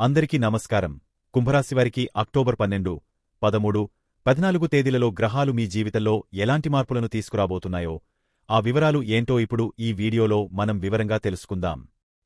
అందరికీ నమస్కారం. కుంభరాశివారికి అక్టోబర్ పన్నెండు పదమూడు పద్నాలుగు తేదీలలో గ్రహాలు మీ జీవితంలో ఎలాంటి మార్పులను తీసుకురాబోతున్నాయో ఆ వివరాలు ఏంటో ఇప్పుడు ఈ వీడియోలో మనం వివరంగా తెలుసుకుందాం.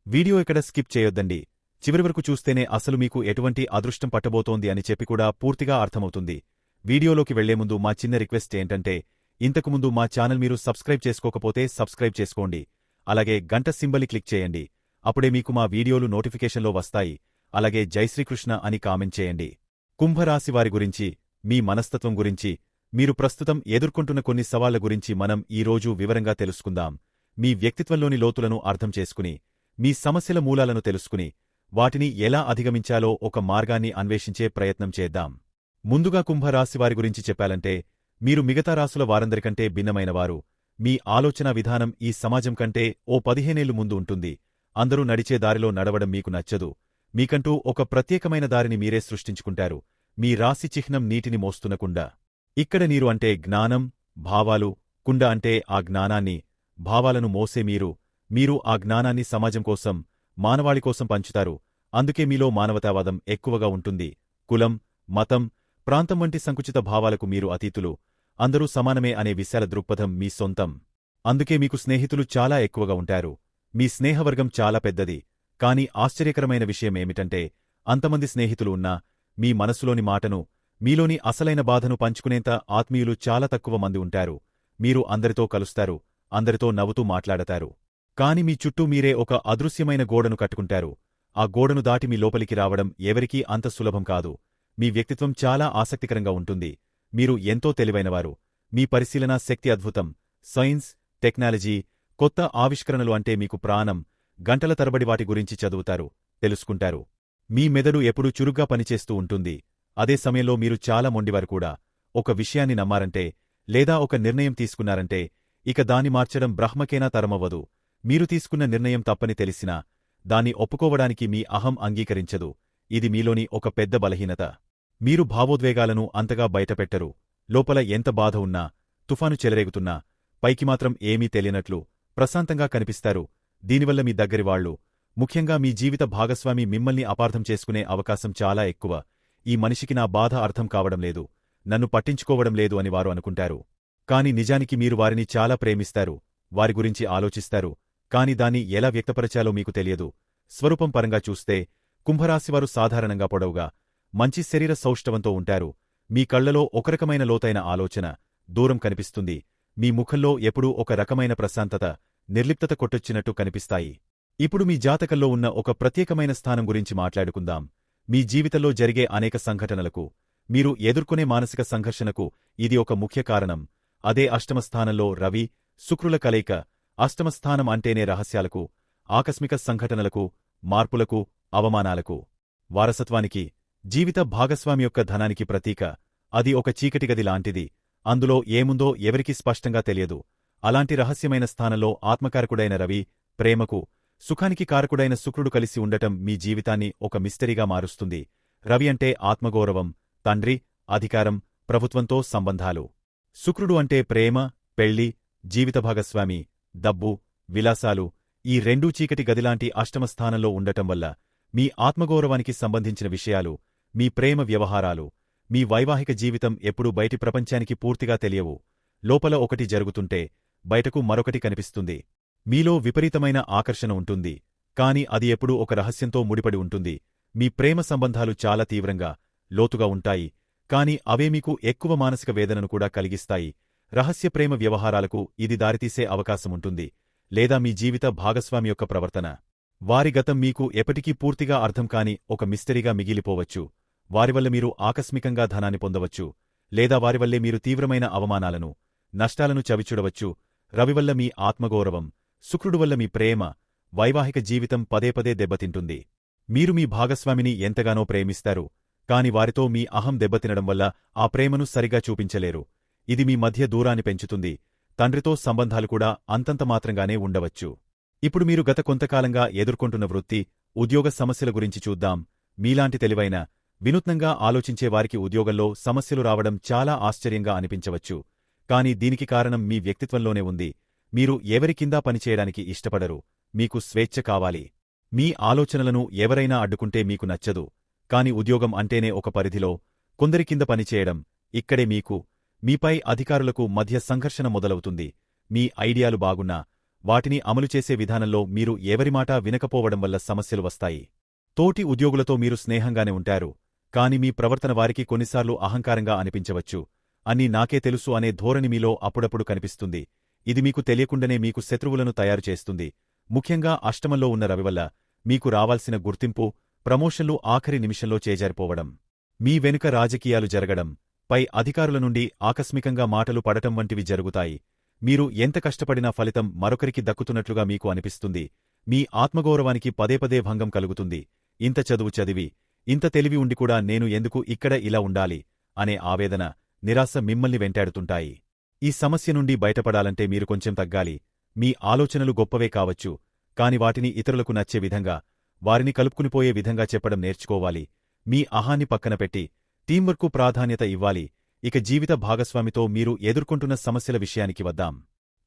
వీడియో ఇక్కడ స్కిప్ చేయొద్దండి. చివరి వరకు చూస్తేనే అసలు మీకు ఎటువంటి అదృష్టం పట్టబోతోంది అని చెప్పి కూడా పూర్తిగా అర్థమవుతుంది. వీడియోలోకి వెళ్ళే ముందు మా చిన్న రిక్వెస్ట్ ఏంటంటే ఇంతకుముందు మా ఛానల్ మీరు సబ్స్క్రైబ్ చేసుకోకపోతే సబ్స్క్రైబ్ చేసుకోండి. అలాగే గంట సింబలి క్లిక్ చేయండి. అప్పుడే మీకు మా వీడియోలు నోటిఫికేషన్లో వస్తాయి. అలాగే జై శ్రీకృష్ణ అని కామెంట్ చేయండి. కుంభరాశి వారి గురించి మీ మనస్తత్వం గురించి మీరు ప్రస్తుతం ఎదుర్కొంటున్న కొన్ని సవాళ్ళ గురించి మనం ఈ రోజు వివరంగా తెలుసుకుందాం. మీ వ్యక్తిత్వంలోని లోతులను అర్థం చేసుకుని మీ సమస్యల మూలాలను తెలుసుకుని వాటిని ఎలా అధిగమించాలో ఒక మార్గాన్ని అన్వేషించే ప్రయత్నం చేద్దాం. ముందుగా కుంభరాశివారి గురించి చెప్పాలంటే మీరు మిగతా రాసుల వారందరికంటే భిన్నమైనవారు. మీ ఆలోచనా విధానం ఈ సమాజం కంటే ఓ పదిహేనేళ్ళు ముందు ఉంటుంది. అందరూ నడిచే దారిలో నడవడం మీకు నచ్చదు. మీకంటూ ఒక ప్రత్యేకమైన దారిని మీరే సృష్టించుకుంటారు. మీ రాశి చిహ్నం నీటిని మోస్తున్న కుండ. ఇక్కడ నీరు అంటే జ్ఞానం భావాలు. కుండ అంటే ఆ జ్ఞానాన్ని భావాలను మోసే మీరు. మీరు ఆ జ్ఞానాన్ని సమాజం కోసం మానవాళి కోసం పంచుతారు. అందుకే మీలో మానవతావాదం ఎక్కువగా ఉంటుంది. కులం మతం ప్రాంతం వంటి సంకుచిత భావాలకు మీరు అతీతులు. అందరూ సమానమే అనే విశాల దృక్పథం మీ సొంతం. అందుకే మీకు స్నేహితులు చాలా ఎక్కువగా ఉంటారు. మీ స్నేహవర్గం చాలా పెద్దది. కాని ఆశ్చర్యకరమైన విషయమేమిటంటే అంతమంది స్నేహితులు ఉన్నా మీ మనసులోని మాటను మీలోని అసలైన బాధను పంచుకునేంత ఆత్మీయులు చాలా తక్కువ మంది ఉంటారు. మీరు అందరితో కలుస్తారు అందరితో నవ్వుతూ మాట్లాడతారు. కాని మీ చుట్టూ మీరే ఒక అదృశ్యమైన గోడను కట్టుకుంటారు. ఆ గోడను దాటి మీ లోపలికి రావడం ఎవరికీ అంత సులభం కాదు. మీ వ్యక్తిత్వం చాలా ఆసక్తికరంగా ఉంటుంది. మీరు ఎంతో తెలివైనవారు. మీ పరిశీలనా శక్తి అద్భుతం. సైన్స్ టెక్నాలజీ కొత్త ఆవిష్కరణలు అంటే మీకు ప్రాణం. గంటల తరబడి వాటి గురించి చదువుతారు తెలుసుకుంటారు. మీ మెదడు ఎప్పుడూ చురుగ్గా పనిచేస్తూ ఉంటుంది. అదే సమయంలో మీరు చాలా మొండివారు కూడా. ఒక విషయాన్ని నమ్మారంటే లేదా ఒక నిర్ణయం తీసుకున్నారంటే ఇక దాని మార్చడం బ్రహ్మకేనా తరమవ్వదు. మీరు తీసుకున్న నిర్ణయం తప్పని తెలిసినా దాన్ని ఒప్పుకోవడానికి మీ అహం అంగీకరించదు. ఇది మీలోని ఒక పెద్ద బలహీనత. మీరు భావోద్వేగాలను అంతగా బయటపెట్టరు. లోపల ఎంత బాధ ఉన్నా తుఫాను చెలరేగుతున్నా పైకి మాత్రం ఏమీ తెలియనట్లు ప్రశాంతంగా కనిపిస్తారు. దీనివల్ల మీ దగ్గరివాళ్ళు ముఖ్యంగా మీ జీవిత భాగస్వామి మిమ్మల్ని అపార్థం చేసుకునే అవకాశం చాలా ఎక్కువ. ఈ మనిషికి నా బాధ అర్థం కావడం లేదు నన్ను పట్టించుకోవడం లేదు అని వారు అనుకుంటారు. కాని నిజానికి మీరు వారిని చాలా ప్రేమిస్తారు వారి గురించి ఆలోచిస్తారు కాని దాన్ని ఎలా వ్యక్తపరచాలో మీకు తెలియదు. స్వరూపం పరంగా చూస్తే కుంభరాశివారు సాధారణంగా పొడవుగా మంచి శరీర సౌష్ఠవంతో ఉంటారు. మీ కళ్ళలో ఒకరకమైన లోతైన ఆలోచన దూరం కనిపిస్తుంది. మీ ముఖంలో ఎప్పుడూ ఒక రకమైన ప్రశాంతత నిర్లిప్తత కొట్టొచ్చినట్టు కనిపిస్తాయి. ఇప్పుడు మీ జాతకంలో ఉన్న ఒక ప్రత్యేకమైన స్థానం గురించి మాట్లాడుకుందాం. మీ జీవితంలో జరిగే అనేక సంఘటనలకు మీరు ఎదుర్కొనే మానసిక సంఘర్షణకు ఇది ఒక ముఖ్య కారణం. అదే అష్టమస్థానంలో రవి శుక్రుల కలయిక అష్టమస్థానం అంటేనే రహస్యాలకు ఆకస్మిక సంఘటనలకు మార్పులకు అవమానాలకు. వారసత్వానికి జీవిత భాగస్వామి యొక్క ధనానికి ప్రతీక. అది ఒక చీకటిగది లాంటిది. అందులో ఏముందో ఎవరికీ స్పష్టంగా తెలియదు. అలాంటి రహస్యమైన స్థానంలో ఆత్మకారకుడైన రవి ప్రేమకు సుఖానికి కారకుడైన శుక్రుడు కలిసి ఉండటం మీ జీవితాన్ని ఒక మిస్టరీగా మారుస్తుంది. రవి అంటే ఆత్మగౌరవం తండ్రి అధికారం ప్రభుత్వంతో సంబంధాలు. శుక్రుడు అంటే ప్రేమ పెళ్ళి జీవిత భాగస్వామి డబ్బు విలాసాలు ఈ రెండూ చీకటి గదిలాంటి అష్టమస్థానంలో ఉండటం వల్ల మీ ఆత్మగౌరవానికి సంబంధించిన విషయాలు మీ ప్రేమ వ్యవహారాలు మీ వైవాహిక జీవితం ఎప్పుడూ బయటి ప్రపంచానికి పూర్తిగా తెలియవు. లోపల ఒకటి జరుగుతుంటే బయటకు మరొకటి కనిపిస్తుంది. మీలో విపరీతమైన ఆకర్షణ ఉంటుంది. కాని అది ఎప్పుడూ ఒక రహస్యంతో ముడిపడి ఉంటుంది. మీ ప్రేమ సంబంధాలు చాలా తీవ్రంగా లోతుగా ఉంటాయి. కాని అవే మీకు ఎక్కువ మానసిక వేదనను కూడా కలిగిస్తాయి. రహస్య ప్రేమ వ్యవహారాలకు ఇది దారితీసే అవకాశముంటుంది లేదా మీ జీవిత భాగస్వామి యొక్క ప్రవర్తన. వారి గతం మీకు ఎప్పటికీ పూర్తిగా అర్థం కాని ఒక మిస్టరీగా మిగిలిపోవచ్చు. వారివల్ల మీరు ఆకస్మికంగా ధనాన్ని పొందవచ్చు. లేదా వారివల్లే మీరు తీవ్రమైన అవమానాలను నష్టాలను చవిచూడవచ్చు. రవివల్ల మీ ఆత్మగౌరవం శుక్రుడు వల్ల మీ ప్రేమ వైవాహిక జీవితం పదే పదే దెబ్బతింటుంది. మీరు మీ భాగస్వామిని ఎంతగానో ప్రేమిస్తారు కాని వారితో మీ అహం దెబ్బతినడం వల్ల ఆ ప్రేమను సరిగా చూపించలేరు. ఇది మీ మధ్య దూరాన్ని పెంచుతుంది. తండ్రితో సంబంధాలు కూడా అంతంత మాత్రంగానే ఉండవచ్చు. ఇప్పుడు మీరు గత కొంతకాలంగా ఎదుర్కొంటున్న వృత్తి ఉద్యోగ సమస్యల గురించి చూద్దాం. మీలాంటి తెలివైన వినూత్నంగా ఆలోచించే వారికి ఉద్యోగంలో సమస్యలు రావడం చాలా ఆశ్చర్యంగా అనిపించవచ్చు. కాని దీనికి కారణం మీ వ్యక్తిత్వంలోనే ఉంది. మీరు ఎవరి కింద పనిచేయడానికి ఇష్టపడరు. మీకు స్వేచ్ఛ కావాలి. మీ ఆలోచనలను ఎవరైనా అడ్డుకుంటే మీకు నచ్చదు. కాని ఉద్యోగం అంటేనే ఒక పరిధిలో కొందరి కింద పనిచేయడం ఇక్కడే మీకు మీపై అధికారులకు మధ్య సంఘర్షణ మొదలవుతుంది. మీ ఐడియాలు బాగున్నా వాటిని అమలు చేసే విధానంలో మీరు ఎవరిమాటా వినకపోవడం వల్ల సమస్యలు వస్తాయి. తోటి ఉద్యోగులతో మీరు స్నేహంగానే ఉంటారు. కాని మీ ప్రవర్తన వారికి కొన్నిసార్లు అహంకారంగా అనిపించవచ్చు. అన్నీ నాకే తెలుసు అనే ధోరణి మీలో అప్పుడప్పుడు కనిపిస్తుంది. ఇది మీకు తెలియకుండానే మీకు శత్రువులను తయారు చేస్తుంది. ముఖ్యంగా అష్టమంలో ఉన్న రవివల్ల మీకు రావాల్సిన గుర్తింపు ప్రమోషన్లు ఆఖరి నిమిషంలో చేజారిపోవడం. మీ వెనుక రాజకీయాలు జరగడం పై అధికారుల నుండి ఆకస్మికంగా మాటలు పడటం వంటివి జరుగుతాయి. మీరు ఎంత కష్టపడినా ఫలితం మరొకరికి దక్కుతున్నట్లుగా మీకు అనిపిస్తుంది. మీ ఆత్మగౌరవానికి పదే పదే భంగం కలుగుతుంది. ఇంత చదువు చదివి ఇంత తెలివి ఉండి కూడా నేను ఎందుకు ఇక్కడ ఇలా ఉండాలి? అనే ఆవేదన నిరాశ మిమ్మల్ని వెంటాడుతుంటాయి. ఈ సమస్య నుండి బయటపడాలంటే మీరు కొంచెం తగ్గాలి. మీ ఆలోచనలు గొప్పవే కావచ్చు కాని వాటిని ఇతరులకు నచ్చే విధంగా వారిని కలుపుకునిపోయే విధంగా చెప్పడం నేర్చుకోవాలి. మీ అహాన్ని పక్కన పెట్టి టీంవర్కు ప్రాధాన్యత ఇవ్వాలి. ఇక జీవిత భాగస్వామితో మీరు ఎదుర్కొంటున్న సమస్యల విషయానికి వద్దాం.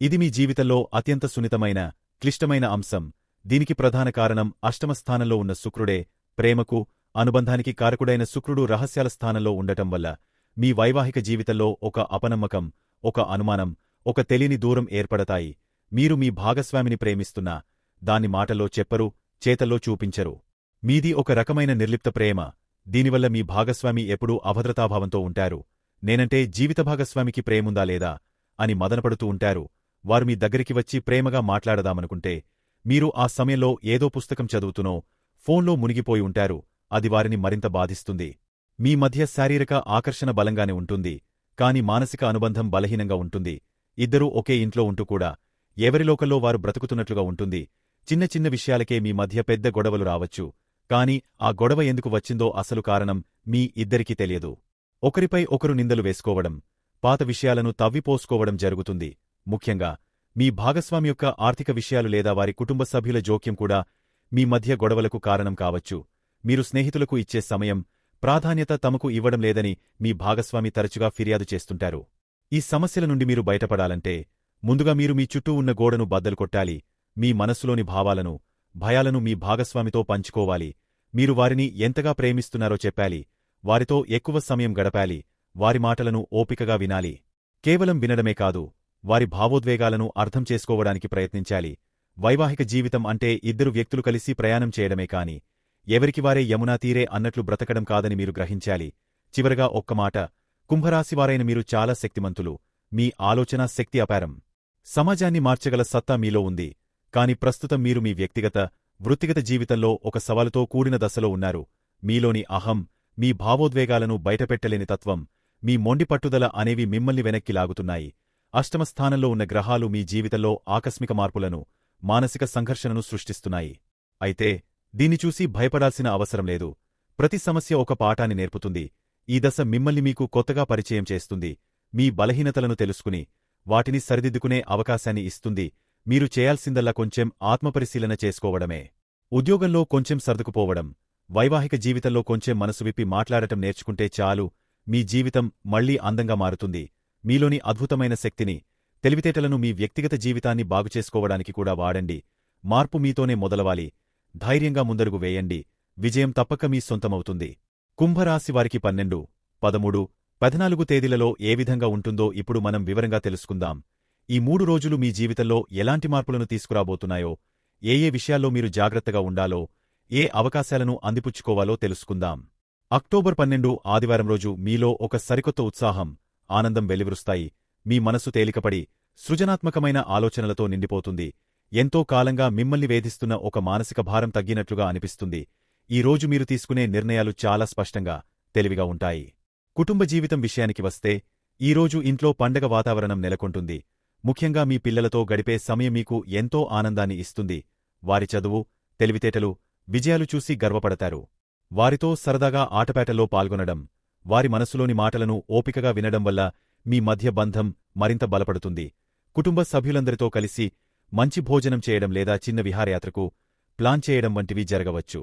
ఇది మీ జీవితంలో అత్యంత సున్నితమైన క్లిష్టమైన అంశం. దీనికి ప్రధాన కారణం అష్టమ స్థానంలో ఉన్న శుక్రుడే ప్రేమకు అనుబంధానికి కారకుడైన శుక్రుడు రహస్యాల స్థానంలో ఉండటం వల్ల మీ వైవాహిక జీవితంలో ఒక అపనమ్మకం ఒక అనుమానం ఒక తెలియని దూరం ఏర్పడతాయి. మీరు మీ భాగస్వామిని ప్రేమిస్తున్నా దాన్ని మాటల్లో చెప్పరు చేతల్లో చూపించరు. మీది ఒక రకమైన నిర్లిప్త ప్రేమ. దీనివల్ల మీ భాగస్వామి ఎప్పుడూ అభద్రతాభావంతో ఉంటారు. నేనంటే జీవిత భాగస్వామికి ప్రేముందా లేదా అని మదనపడుతూ ఉంటారు. వారు మీ దగ్గరికి వచ్చి ప్రేమగా మాట్లాడదామనుకుంటే మీరు ఆ సమయంలో ఏదో పుస్తకం చదువుతునో ఫోన్లో మునిగిపోయి ఉంటారు. అది వారిని మరింత బాధిస్తుంది. మీ మధ్య శారీరక ఆకర్షణ బలంగానే ఉంటుంది కాని మానసిక అనుబంధం బలహీనంగా ఉంటుంది. ఇద్దరూ ఒకే ఇంట్లో ఉంటూ కూడా ఎవరిలోకల్లో వారు బ్రతుకుతున్నట్లుగా ఉంటుంది. చిన్న చిన్న విషయాలకే మీ మధ్య పెద్ద గొడవలు రావచ్చు కాని ఆ గొడవ ఎందుకు వచ్చిందో అసలు కారణం మీ ఇద్దరికీ తెలియదు. ఒకరిపై ఒకరు నిందలు వేసుకోవడం పాత విషయాలను తవ్విపోసుకోవడం జరుగుతుంది. ముఖ్యంగా మీ భాగస్వామి యొక్క ఆర్థిక విషయాలు లేదా వారి కుటుంబ సభ్యుల జోక్యం కూడా మీ మధ్య గొడవలకు కారణం కావచ్చు. మీరు స్నేహితులకు ఇచ్చే సమయం ప్రాధాన్యత తమకు ఇవ్వడం లేదని మీ భాగస్వామి తరచుగా ఫిర్యాదు చేస్తుంటారు. ఈ సమస్యల నుండి మీరు బయటపడాలంటే ముందుగా మీరు మీ చుట్టూ ఉన్న గోడను బద్దలు కొట్టాలి మీ మనస్సులోని భావాలను భయాలను మీ భాగస్వామితో పంచుకోవాలి మీరు వారిని ఎంతగా ప్రేమిస్తున్నారో చెప్పాలి వారితో ఎక్కువ సమయం గడపాలి వారి మాటలను ఓపికగా వినాలి. కేవలం వినడమే కాదు వారి భావోద్వేగాలను అర్థం చేసుకోవడానికి ప్రయత్నించాలి. వైవాహిక జీవితం అంటే ఇద్దరు వ్యక్తులు కలిసి ప్రయాణం చేయడమే కాని ఎవరికి వారే యమునా తీరే అన్నట్లు బ్రతకడం కాదని మీరు గ్రహించాలి. చివరగా ఒక్క మాట కుంభరాశివారైన మీరు చాలా శక్తిమంతులు. మీ ఆలోచనా శక్తి అపారం. సమాజాన్ని మార్చగల సత్తా మీలో ఉంది. కాని ప్రస్తుతం మీరు మీ వ్యక్తిగత వృత్తిగత జీవితంలో ఒక సవాలుతో కూడిన దశలో ఉన్నారు. మీలోని అహం మీ భావోద్వేగాలను బయటపెట్టలేని తత్వం మీ మొండి పట్టుదల అనేవి మిమ్మల్ని వెనక్కి లాగుతున్నాయి. అష్టమస్థానంలో ఉన్న గ్రహాలు మీ జీవితంలో ఆకస్మిక మార్పులను మానసిక సంఘర్షణను సృష్టిస్తున్నాయి. అయితే దీన్ని చూసి భయపడాల్సిన అవసరం లేదు. ప్రతి సమస్య ఒక పాఠాన్ని నేర్పుతుంది. ఈ దశ మిమ్మల్ని మీకు కొత్తగా పరిచయం చేస్తుంది. మీ బలహీనతలను తెలుసుకుని వాటిని సరిదిద్దుకునే అవకాశాన్ని ఇస్తుంది. మీరు చేయాల్సిందల్లా కొంచెం ఆత్మపరిశీలన చేసుకోవడమే. ఉద్యోగంలో కొంచెం సర్దుకుపోవడం వైవాహిక జీవితంలో కొంచెం మనసు విప్పి మాట్లాడటం నేర్చుకుంటే చాలు. మీ జీవితం మళ్ళీ అందంగా మారుతుంది. మీలోని అద్భుతమైన శక్తిని తెలివితేటలను మీ వ్యక్తిగత జీవితాన్ని బాగుచేసుకోవడానికి కూడా వాడండి. మార్పు మీతోనే మొదలవాలి. ధైర్యంగా ముందరుగు వేయండి. విజయం తప్పక మీ సొంతమవుతుంది. కుంభరాశివారికి పన్నెండు పదమూడు పద్నాలుగు తేదీలలో ఏ విధంగా ఉంటుందో ఇప్పుడు మనం వివరంగా తెలుసుకుందాం. ఈ మూడు రోజులు మీ జీవితంలో ఎలాంటి మార్పులను తీసుకురాబోతున్నాయో ఏ ఏ విషయాల్లో మీరు జాగ్రత్తగా ఉండాలో ఏ అవకాశాలను అందిపుచ్చుకోవాలో తెలుసుకుందాం. అక్టోబర్ పన్నెండు ఆదివారం రోజు మీలో ఒక సరికొత్త ఉత్సాహం ఆనందం వెలివరుస్తాయి. మీ మనసు తేలికపడి సృజనాత్మకమైన ఆలోచనలతో నిండిపోతుంది. ఎంతో కాలంగా మిమ్మల్ని వేధిస్తున్న ఒక మానసిక భారం తగ్గినట్లుగా అనిపిస్తుంది. ఈ రోజు మీరు తీసుకునే నిర్ణయాలు చాలా స్పష్టంగా తెలివిగా ఉంటాయి. కుటుంబ జీవితం విషయానికి వస్తే ఈరోజు ఇంట్లో పండగ వాతావరణం నెలకొంటుంది. ముఖ్యంగా మీ పిల్లలతో గడిపే సమయం మీకు ఎంతో ఆనందాన్ని ఇస్తుంది. వారి చదువు తెలివితేటలు విజయాలు చూసి గర్వపడతారు. వారితో సరదాగా ఆటపాటల్లో పాల్గొనడం వారి మనసులోని మాటలను ఓపికగా వినడం వల్ల మీ మధ్య బంధం మరింత బలపడుతుంది. కుటుంబ సభ్యులందరితో కలిసి మంచి భోజనం చేయడం లేదా చిన్న విహారయాత్రకు ప్లాన్ చేయడం వంటివి జరగవచ్చు.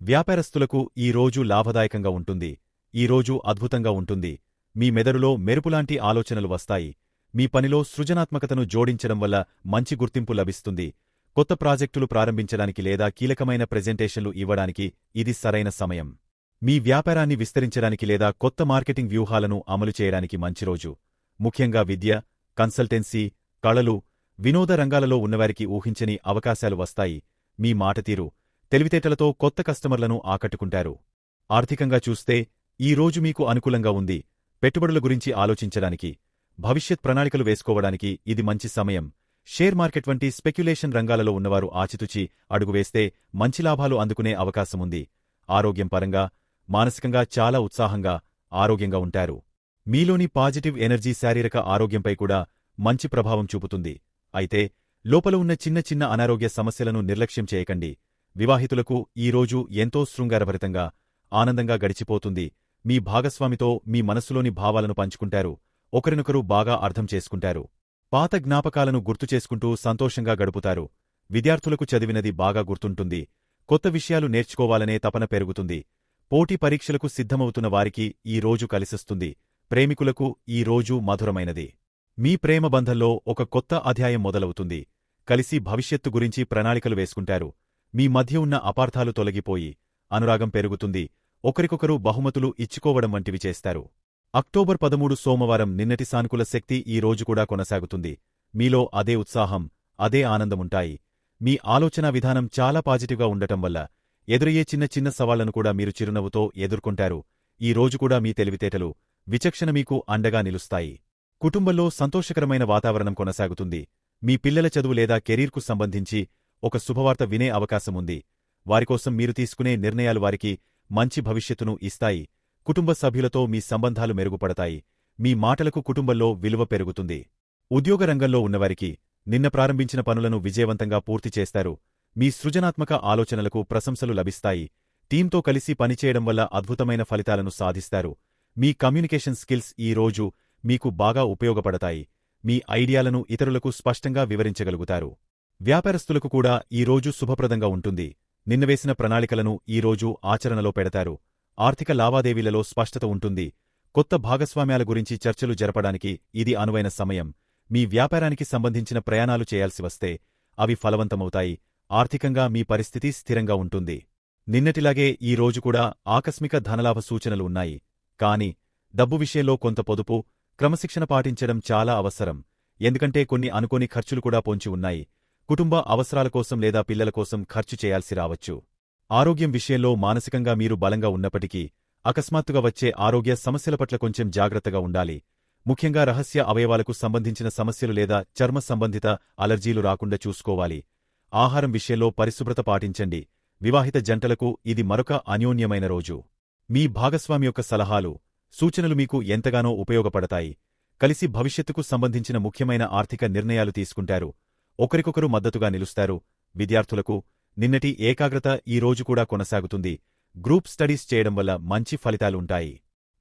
వ్యాపారస్తులకు ఈ రోజు లాభదాయకంగా ఉంటుంది. ఈ రోజు అద్భుతంగా ఉంటుంది. మీ మెదడులో మెరుపులాంటి ఆలోచనలు వస్తాయి. మీ పనిలో సృజనాత్మకతను జోడించడం వల్ల మంచి గుర్తింపు లభిస్తుంది. కొత్త ప్రాజెక్టులు ప్రారంభించడానికి లేదా కీలకమైన ప్రెజెంటేషన్లు ఇవ్వడానికి ఇది సరైన సమయం. మీ వ్యాపారాన్ని విస్తరించడానికి లేదా కొత్త మార్కెటింగ్ వ్యూహాలను అమలు చేయడానికి మంచి రోజు. ముఖ్యంగా విద్య కన్సల్టెన్సీ కళలు వినోద రంగాలలో ఉన్నవారికి ఊహించని అవకాశాలు వస్తాయి. మీ మాటతీరు తెలివితేటలతో కొత్త కస్టమర్లను ఆకట్టుకుంటారు. ఆర్థికంగా చూస్తే ఈ రోజు మీకు అనుకూలంగా ఉంది. పెట్టుబడుల గురించి ఆలోచించడానికి భవిష్యత్ ప్రణాళికలు వేసుకోవడానికి ఇది మంచి సమయం. షేర్ మార్కెట్ వంటి స్పెక్యులేషన్ రంగాలలో ఉన్నవారు ఆచితుచి అడుగువేస్తే మంచి లాభాలు అందుకునే అవకాశముంది ఆరోగ్యం పరంగా మానసికంగా చాలా ఉత్సాహంగా ఆరోగ్యంగా ఉంటారు. మీలోని పాజిటివ్ ఎనర్జీ శారీరక ఆరోగ్యంపై కూడా మంచి ప్రభావం చూపుతుంది. అయితే లోపల ఉన్న చిన్న చిన్న అనారోగ్య సమస్యలను నిర్లక్ష్యం చేయకండి. వివాహితులకు ఈ రోజు ఎంతో శృంగారభరితంగా ఆనందంగా గడిచిపోతుంది. మీ భాగస్వామితో మీ మనస్సులోని భావాలను పంచుకుంటారు. ఒకరినొకరు బాగా అర్థం చేసుకుంటారు. పాత జ్ఞాపకాలను గుర్తు చేసుకుంటూ సంతోషంగా గడుపుతారు. విద్యార్థులకు చదివినది బాగా గుర్తుంటుంది. కొత్త విషయాలు నేర్చుకోవాలనే తపన పెరుగుతుంది. పోటీ పరీక్షలకు సిద్ధమవుతున్న వారికి ఈ రోజు కలిసిస్తుంది. ప్రేమికులకు ఈ రోజు మధురమైనది. మీ ప్రేమబంధంలో ఒక కొత్త అధ్యాయం మొదలవుతుంది. కలిసి భవిష్యత్తు గురించి ప్రణాళికలు వేసుకుంటారు. మీ మధ్య ఉన్న అపార్థాలు తొలగిపోయి అనురాగం పెరుగుతుంది. ఒకరికొకరు బహుమతులు ఇచ్చుకోవడం వంటివి చేస్తారు. అక్టోబర్ పదమూడు సోమవారం నిన్నటి సానుకూల శక్తి ఈ రోజు కూడా కొనసాగుతుంది. మీలో అదే ఉత్సాహం అదే ఆనందముంటాయి. మీ ఆలోచనా విధానం చాలా పాజిటివ్గా ఉండటం వల్ల ఎదురయ్యే చిన్న చిన్న సవాళ్ళను కూడా మీరు చిరునవ్వుతో ఎదుర్కొంటారు. ఈ రోజు కూడా మీ తెలివితేటలు విచక్షణ మీకు అండగా నిలుస్తాయి. కుటుంబంలో సంతోషకరమైన వాతావరణం కొనసాగుతుంది. మీ పిల్లల చదువు లేదా కెరీర్కు సంబంధించి ఒక శుభవార్త వినే అవకాశముంది. వారికోసం మీరు తీసుకునే నిర్ణయాలు వారికి మంచి భవిష్యత్తును ఇస్తాయి. కుటుంబ సభ్యులతో మీ సంబంధాలు మెరుగుపడతాయి. మీ మాటలకు కుటుంబంలో విలువ పెరుగుతుంది. ఉద్యోగ రంగంలో ఉన్నవారికి నిన్న ప్రారంభించిన పనులను విజయవంతంగా పూర్తి చేస్తారు. మీ సృజనాత్మక ఆలోచనలకు ప్రశంసలు లభిస్తాయి. టీంతో కలిసి పనిచేయడం వల్ల అద్భుతమైన ఫలితాలను సాధిస్తారు. మీ కమ్యూనికేషన్ స్కిల్స్ ఈ రోజు మీకు బాగా ఉపయోగపడతాయి. మీ ఐడియాలను ఇతరులకు స్పష్టంగా వివరించగలుగుతారు. వ్యాపారస్తులకు కూడా ఈ రోజు శుభప్రదంగా ఉంటుంది. నిన్నవేసిన ప్రణాళికలను ఈ రోజు ఆచరణలో పెడతారు. ఆర్థిక లావాదేవీలలో స్పష్టత ఉంటుంది. కొత్త భాగస్వామ్యాల గురించి చర్చలు జరపడానికి ఇది అనువైన సమయం. మీ వ్యాపారానికి సంబంధించిన ప్రయాణాలు చేయాల్సి వస్తే అవి ఫలవంతమవుతాయి. ఆర్థికంగా మీ పరిస్థితి స్థిరంగా ఉంటుంది. నిన్నటిలాగే ఈ రోజు కూడా ఆకస్మిక ధనలాభ సూచనలు ఉన్నాయి. కాని డబ్బు విషయంలో కొంత పొదుపు క్రమశిక్షణ పాటించడం చాలా అవసరం. ఎందుకంటే కొన్ని అనుకోని ఖర్చులు కూడా పొంచి ఉన్నాయి. కుటుంబ అవసరాల కోసం లేదా పిల్లల కోసం ఖర్చు చేయాల్సి రావచ్చు. ఆరోగ్యం విషయంలో మానసికంగా మీరు బలంగా ఉన్నప్పటికీ అకస్మాత్తుగా వచ్చే ఆరోగ్య సమస్యల పట్ల కొంచెం జాగ్రత్తగా ఉండాలి. ముఖ్యంగా రహస్య అవయవాలకు సంబంధించిన సమస్యలు లేదా చర్మ సంబంధిత అలర్జీలు రాకుండా చూసుకోవాలి. ఆహారం విషయంలో పరిశుభ్రత పాటించండి. వివాహిత జంటలకు ఇది మరొక అన్యోన్యమైన రోజు. మీ భాగస్వామి యొక్క సలహాలు సూచనలు మీకు ఎంతగానో ఉపయోగపడతాయి. కలిసి భవిష్యత్తుకు సంబంధించిన ముఖ్యమైన ఆర్థిక నిర్ణయాలు తీసుకుంటారు. ఒకరికొకరు మద్దతుగా నిలుస్తారు. విద్యార్థులకు నిన్నటి ఏకాగ్రత ఈ రోజు కూడా కొనసాగుతుంది. గ్రూప్ స్టడీస్ చేయడం వల్ల మంచి ఫలితాలుంటాయి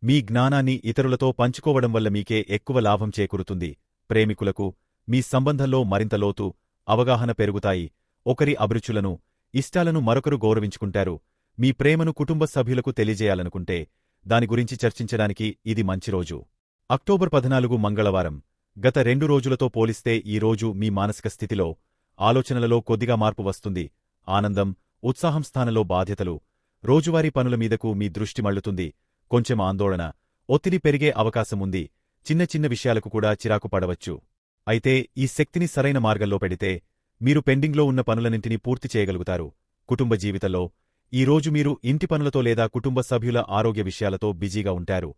మీ జ్ఞానాన్ని ఇతరులతో పంచుకోవడం వల్ల మీకే ఎక్కువ లాభం చేకూరుతుంది. ప్రేమికులకు మీ సంబంధంలో మరింత లోతు అవగాహన పెరుగుతాయి. ఒకరి అభిరుచులను ఇష్టాలను మరొకరు గౌరవించుకుంటారు. మీ ప్రేమను కుటుంబ సభ్యులకు తెలియజేయాలనుకుంటే దాని గురించి చర్చించడానికి ఇది మంచి రోజు. అక్టోబర్ పద్నాలుగు మంగళవారం. గత రెండు రోజులతో పోలిస్తే ఈ రోజు మీ మానసిక స్థితిలో ఆలోచనలలో కొద్దిగా మార్పు వస్తుంది. ఆనందం ఉత్సాహం స్థానంలో బాధ్యతలు. రోజువారీ పనుల మీదకు మీ దృష్టి మళ్ళుతుంది కొంచెం ఆందోళన. ఒత్తిడి పెరిగే అవకాశముంది చిన్న చిన్న విషయాలకు కూడా చిరాకు పడవచ్చు. అయితే ఈ శక్తిని సరైన మార్గంలో పెడితే మీరు పెండింగ్లో ఉన్న పనులన్నింటినీ పూర్తి చేయగలుగుతారు. కుటుంబ జీవితంలో ఈ రోజు మీరు ఇంటి పనులతో లేదా కుటుంబ సభ్యుల ఆరోగ్య విషయాలతో బిజీగా ఉంటారు.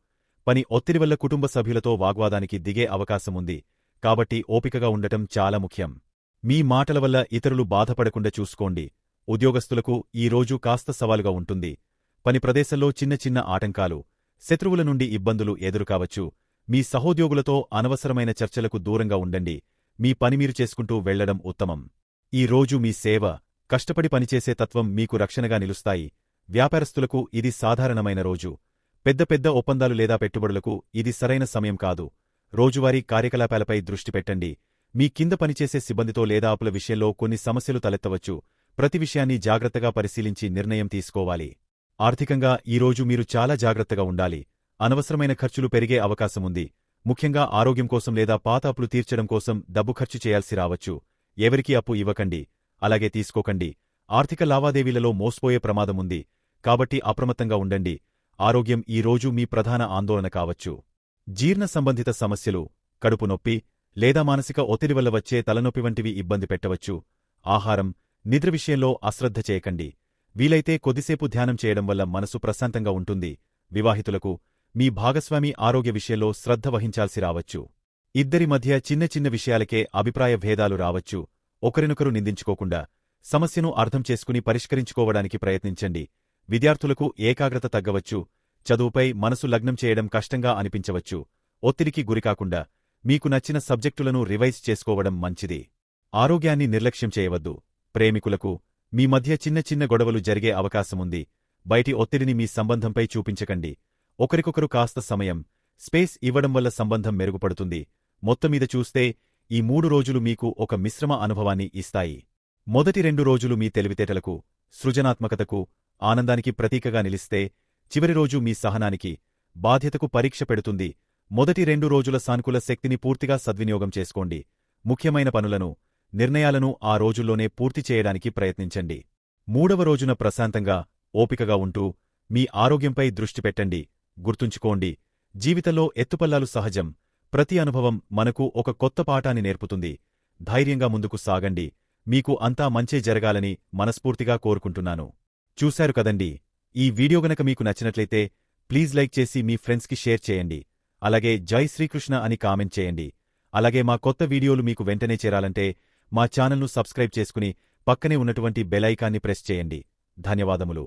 పని ఒత్తిడి వల్ల కుటుంబ సభ్యులతో వాగ్వాదానికి దిగే అవకాశముంది. కాబట్టి ఓపికగా ఉండటం చాలా ముఖ్యం. మీ మాటల వల్ల ఇతరులు బాధపడకుండా చూసుకోండి. ఉద్యోగస్తులకు ఈరోజు కాస్త సవాలుగా ఉంటుంది. పని ప్రదేశంలో చిన్న చిన్న ఆటంకాలు శత్రువుల నుండి ఇబ్బందులు ఎదురుకావచ్చు. మీ సహోద్యోగులతో అనవసరమైన చర్చలకు దూరంగా ఉండండి. మీ పని మీరు చేసుకుంటూ వెళ్ళడం ఉత్తమం. ఈ రోజు మీ సేవ కష్టపడి పనిచేసే తత్వం మీకు రక్షణగా నిలుస్తాయి. వ్యాపారస్తులకు ఇది సాధారణమైన రోజు. పెద్ద పెద్ద ఒప్పందాలు లేదా పెట్టుబడులకు ఇది సరైన సమయం కాదు. రోజువారీ కార్యకలాపాలపై దృష్టి పెట్టండి. మీ కింద పనిచేసే సిబ్బందితో లేదా అప్పుల విషయంలో కొన్ని సమస్యలు తలెత్తవచ్చు. ప్రతి విషయాన్ని జాగ్రత్తగా పరిశీలించి నిర్ణయం తీసుకోవాలి. ఆర్థికంగా ఈరోజు మీరు చాలా జాగ్రత్తగా ఉండాలి. అనవసరమైన ఖర్చులు పెరిగే అవకాశముంది ముఖ్యంగా ఆరోగ్యం కోసం లేదా పాత అప్పులు తీర్చడం కోసం డబ్బు ఖర్చు చేయాల్సి రావచ్చు. ఎవరికీ అప్పు ఇవ్వకండి. అలాగే తీసుకోకండి. ఆర్థిక లావాదేవీలలో మోసపోయే ప్రమాదముంది కాబట్టి అప్రమత్తంగా ఉండండి. ఆరోగ్యం ఈ రోజు మీ ప్రధాన ఆందోళన కావచ్చు. జీర్ణ సంబంధిత సమస్యలు కడుపు నొప్పి లేదా మానసిక ఒత్తిడి వల్ల వచ్చే తలనొప్పి వంటివి ఇబ్బంది పెట్టవచ్చు. ఆహారం నిద్ర విషయంలో అశ్రద్ధ చేయకండి. వీలైతే కొద్దిసేపు ధ్యానం చేయడం వల్ల మనసు ప్రశాంతంగా ఉంటుంది. వివాహితులకు మీ భాగస్వామి ఆరోగ్య విషయంలో శ్రద్ధ వహించాల్సి రావచ్చు. ఇద్దరి మధ్య చిన్న చిన్న విషయాలకే అభిప్రాయ భేదాలు రావచ్చు. ఒకరినొకరు నిందించుకోకుండా సమస్యను అర్థం చేసుకుని పరిష్కరించుకోవడానికి ప్రయత్నించండి. విద్యార్థులకు ఏకాగ్రత తగ్గవచ్చు. చదువుపై మనసు లగ్నం చేయడం కష్టంగా అనిపించవచ్చు. ఒత్తిడికి గురికాకుండా మీకు నచ్చిన సబ్జెక్టులను రివైజ్ చేసుకోవడం మంచిది. ఆరోగ్యాన్ని నిర్లక్ష్యం చేయవద్దు. ప్రేమికులకు మీ మధ్య చిన్న చిన్న గొడవలు జరిగే అవకాశముంది బయటి ఒత్తిడిని మీ సంబంధంపై చూపించకండి. ఒకరికొకరు కాస్త సమయం స్పేస్ ఇవ్వడం వల్ల సంబంధం మెరుగుపడుతుంది. మొత్తమీద చూస్తే ఈ మూడు రోజులు మీకు ఒక మిశ్రమ అనుభవాన్ని ఇస్తాయి. మొదటి రెండు రోజులు మీ తెలివితేటలకు సృజనాత్మకతకు ఆనందానికి ప్రతీకగా నిలిస్తే చివరి రోజు మీ సహనానికి బాధ్యతకు పరీక్ష పెడుతుంది. మొదటి రెండు రోజుల సానుకూల శక్తిని పూర్తిగా సద్వినియోగం చేసుకోండి. ముఖ్యమైన పనులను నిర్ణయాలను ఆ రోజుల్లోనే పూర్తి చేయడానికి ప్రయత్నించండి. మూడవ రోజున ప్రశాంతంగా ఓపికగా ఉంటూ మీ ఆరోగ్యంపై దృష్టి పెట్టండి. గుర్తుంచుకోండి జీవితంలో ఎత్తుపల్లాలు సహజం. ప్రతి అనుభవం మనకు ఒక కొత్త పాఠాన్ని నేర్పుతుంది. ధైర్యంగా ముందుకు సాగండి. మీకు అంతా మంచే జరగాలని మనస్ఫూర్తిగా కోరుకుంటున్నాను. చూశారు కదండి? ఈ వీడియో గనక మీకు నచ్చినట్లయితే ప్లీజ్ లైక్ చేసి మీ ఫ్రెండ్స్కి షేర్ చేయండి. అలాగే జై శ్రీకృష్ణ అని కామెంట్ చేయండి. అలాగే మా కొత్త వీడియోలు మీకు వెంటనే చేరాలంటే మా ఛానల్ను సబ్స్క్రైబ్ చేసుకుని పక్కనే ఉన్నటువంటి బెలైకాన్ని ప్రెస్ చేయండి. ధన్యవాదములు.